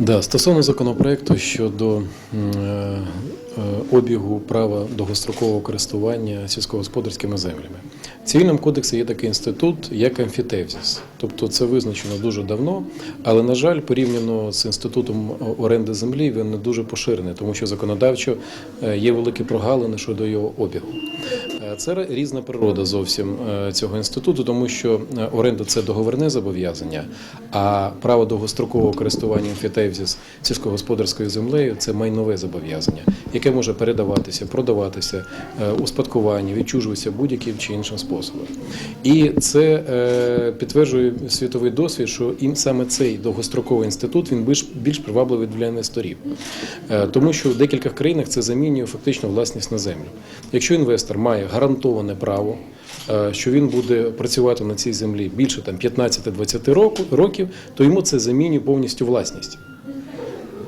Да, стосовно законопроекту щодо е, е, обігу права довгострокового користування сільськогосподарськими землями. В цивільному кодексі є такий інститут, як амфітевзіс. Тобто це визначено дуже давно, але, на жаль, порівняно з інститутом оренди землі, він не дуже поширений, тому що законодавчо е, є великі прогалини щодо його обігу. Це різна природа зовсім е, цього інституту, тому що е, оренда це договірне зобов'язання, а право довгострокового користування амфітевзіс сільськогосподарською землею це майнове зобов'язання, яке може передаватися, продаватися, е, успадкування, відчужуватися будь-яким чи іншим способом. І це підтверджує світовий досвід, що саме цей довгостроковий інститут він більш, привабливий для інвесторів, тому що в декількох країнах це замінює фактично власність на землю. Якщо інвестор має гарантоване право, е, що він буде працювати на цій землі більше там 15-20 року- років, то йому це замінює повністю власність.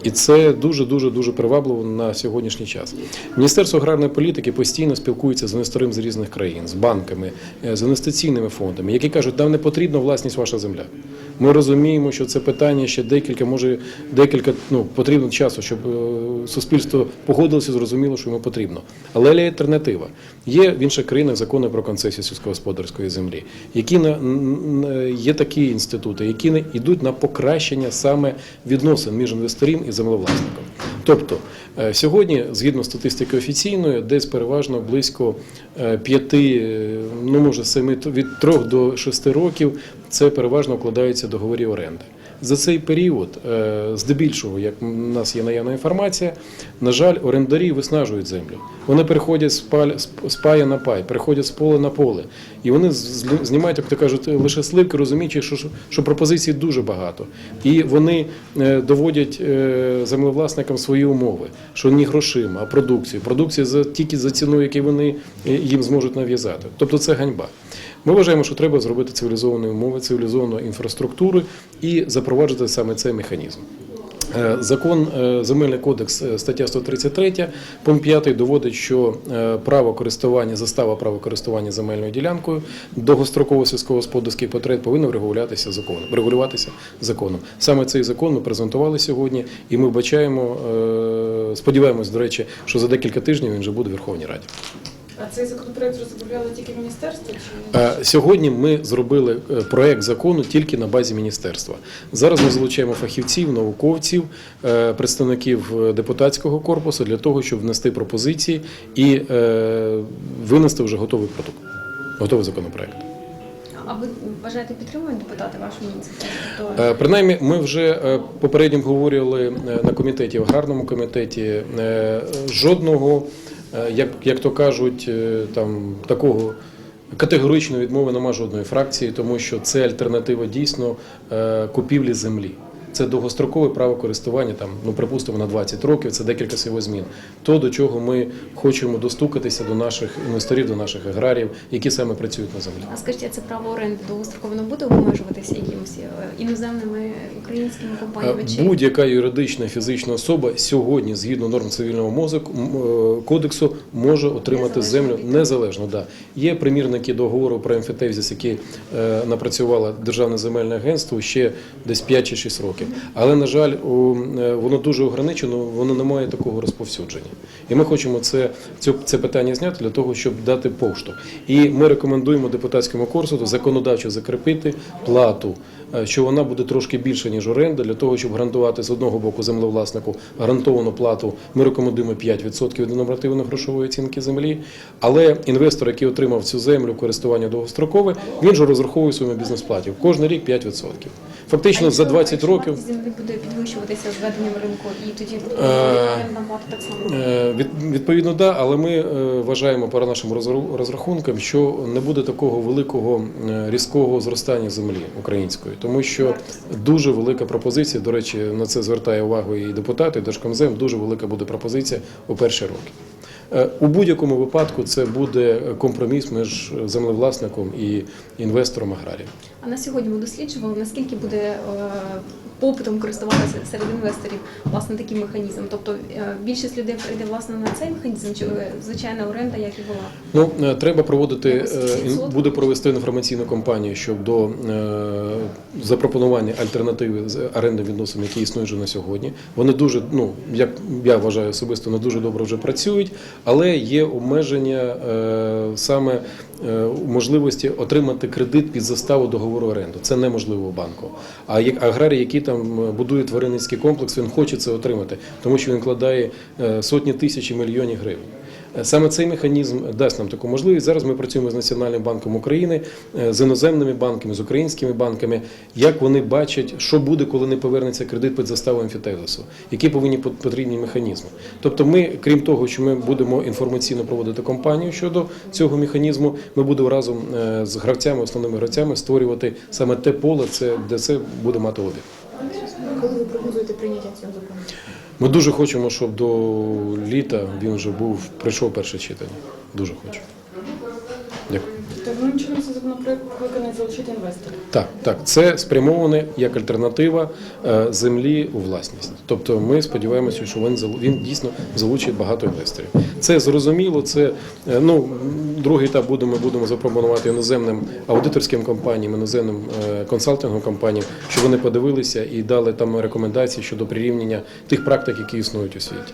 І це дуже дуже дуже привабливо на сьогоднішній час. Міністерство аграрної політики постійно спілкується з інвесторами з різних країн, з банками, е, з інвестиційними фондами, які кажуть, нам не потрібна власність ваша земля. Ми розуміємо, що це питання ще декілька, може декілька ну потрібно часу, щоб е, суспільство погодилося, зрозуміло, що йому потрібно. Але є альтернатива. Є в інших країнах закони про концесію сільськогосподарської землі, які на є такі інститути, які йдуть на покращення саме відносин між інвестором і землевласником. Тобто е, сьогодні, згідно статистики офіційної, десь переважно близько е, п'яти, е, ну може 7, від трьох до шести років, це переважно вкладаються договорів оренди. За цей період, е, здебільшого, як у нас є наявна інформація, на жаль, орендарі виснажують землю. Вони переходять з пая на пай, переходять з поля на поле. І вони знімають, як то кажуть, лише сливки, розуміючи, що, що пропозицій дуже багато. І вони е, доводять е, землевласникам свої умови, що не грошима, а продукцію. Продукція за, тільки за ціну, яку вони їм зможуть нав'язати. Тобто це ганьба. Ми вважаємо, що треба зробити цивілізовані умови, цивілізовану інфраструктуру і запроваджувати саме цей механізм. Е, Закон е, Земельний кодекс, е, стаття 133, пункт 5 доводить, що право користування, застава права користування земельною ділянкою довгостроково сільськогосподарських потреб повинно врегулюватися законом. Регулюватися законом. Саме цей закон ми презентували сьогодні, і ми вбачаємо, сподіваємось, до речі, що за декілька тижнів він вже буде в Верховній Раді. А цей законопроект розробляло тільки міністерство чи Е, Сьогодні ми зробили е, проект закону тільки на базі міністерства. Зараз ми залучаємо фахівців, науковців, е, представників депутатського корпусу для того, щоб внести пропозиції і винести вже готовий продукт, готовий законопроект. А ви вважаєте, підтримують депутати вашу ініціативу? Принаймні, ми вже попередньо обговорювали е, на комітеті, в аграрному комітеті жодного, як, як то кажуть, е, там такого. Категоричної відмови нема жодної фракції, тому що це альтернатива дійсно е, купівлі землі. Це довгострокове право користування, там, ну припустимо, на 20 років, це декілька сівозмін. То, до чого ми хочемо достукатися до наших інвесторів, до наших аграріїв, які саме працюють на землі. А скажіть, а це право оренди довгостроково не буде обмежуватися якимось е, іноземними українськими компаніями? Чи Будь-яка юридична фізична особа сьогодні, згідно норм цивільного мозок, м, е, кодексу, може отримати Незалежно землю від- незалежно. Да. Є примірники договору про емфітевзіс, які е, напрацювало Державне земельне агентство ще десь 5 чи 6 років. Але, на жаль, е, воно дуже ограничено, воно не має такого розповсюдження. І ми хочемо це, це питання зняти для того, щоб дати поштовх. І ми рекомендуємо депутатському корпусу законодавчо закріпити плату, е, що вона буде трошки більше, ніж оренда, для того, щоб гарантувати з одного боку землевласнику гарантовану плату. Ми рекомендуємо 5% від нормативно-грошової оцінки землі. Але інвестор, який отримав цю землю користування довгострокове, він же розраховує своєму бізнес-платі. Кожен рік 5%. Фактично А за 20 років. землі буде підвищуватися з введенням ринку, і тоді Е, так само. Е, від- Відповідно, да, але ми е, вважаємо по нашим розрахункам, що не буде такого великого різкого зростання землі української, тому що дуже велика пропозиція. До речі, на це звертає увагу і депутати, і Держкомзем. Дуже велика буде пропозиція у перші роки. У будь-якому випадку це буде компроміс між землевласником і інвестором аграрієм. А на сьогодні ми досліджували, наскільки буде е, попитом користуватися серед інвесторів власне таким механізмом. Тобто е, більшість людей прийде власне на цей механізм, чи е, звичайна оренда, як і була. Ну, треба проводити, буде провести інформаційну кампанію щодо запропонування альтернативи з орендним відносинам, які існують вже на сьогодні. Вони дуже, ну як я вважаю особисто, не дуже добре вже працюють, але є обмеження саме можливості отримати кредит під заставу договору оренду. Це неможливо у банку. А аграрій, який там е, будує тваринницький комплекс, він хоче це отримати, тому що він вкладає е, сотні тисяч мільйонів гривень. Е, Саме цей механізм дасть нам таку можливість. Зараз ми працюємо з Національним банком України, е, з іноземними банками, з українськими банками. Як вони бачать, що буде, коли не повернеться кредит під заставу амфітезису, які повинні пот- потрібні механізми. Тобто, ми, крім того, що ми будемо інформаційно проводити кампанію щодо цього механізму, ми будемо разом е, з гравцями, основними гравцями, створювати саме те поле, де це буде мати обіг. Коли ви прогнозуєте прийняття цього закону? Ми дуже хочемо, щоб до літа він вже був прийшов перше читання. Дуже хочу. Дякую. Ну чином цей законопроект виконає залучити інвесторів. Так, так, це спрямоване як альтернатива е, землі у власність. Тобто ми сподіваємося, що він він дійсно залучить багато інвесторів. Це зрозуміло. Це е, ну другий етап будемо будемо запропонувати іноземним аудиторським компаніям, іноземним е, консалтинговим компаніям, щоб вони подивилися і дали там рекомендації щодо прирівняння тих практик, які існують у світі.